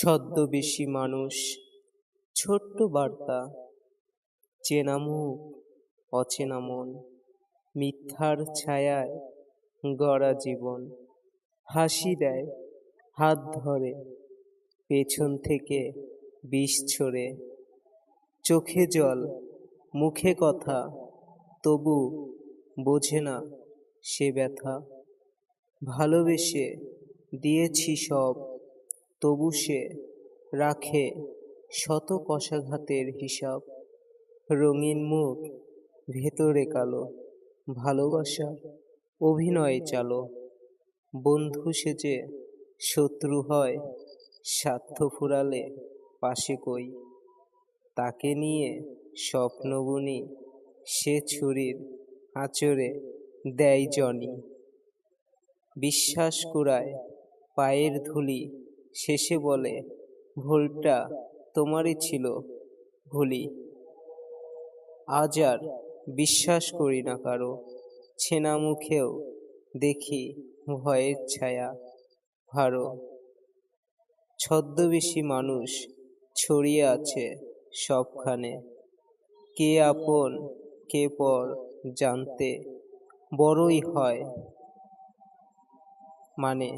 ছদ্মবেশী মানুষ, ছোট্ট বার্তা, চেনা মুখ, অচেনা মন, মিথ্যার ছায়ায় গড়া জীবন, হাসি দেয়, হাত ধরে, পেছন থেকে বিষ ছড়ে, চোখে জল, মুখে কথা, তবু বোঝে না সে ব্যথা, ভালোবেসে দিয়েছি সব তবু সে রাখে শত কষাঘাতের হিসাব। রঙিন মুখ, ভেতরে কালো, ভালোবাসা, অভিনয় চালো। বন্ধু সেজে শত্রু হয়, স্বার্থ ফুরালে পাশে কই? তাকে নিয়ে স্বপ্ন বুনি সে ছুরির আচরে দেয় জনি। বিশ্বাস কুড়ায় পায়ের ধুলি শেষে বলে, ভুলটা তোমারই ছিল, ভুলি। আজ আর বিশ্বাস করি না কারও। ছেনা মুখেও দেখি ভয়ের ছায়া ভারো। ছদ্মবেশী মানুষ ছড়িয়ে আছে সবখানে। কে আপন, কে পর জানতে বড়ই হয় মানে।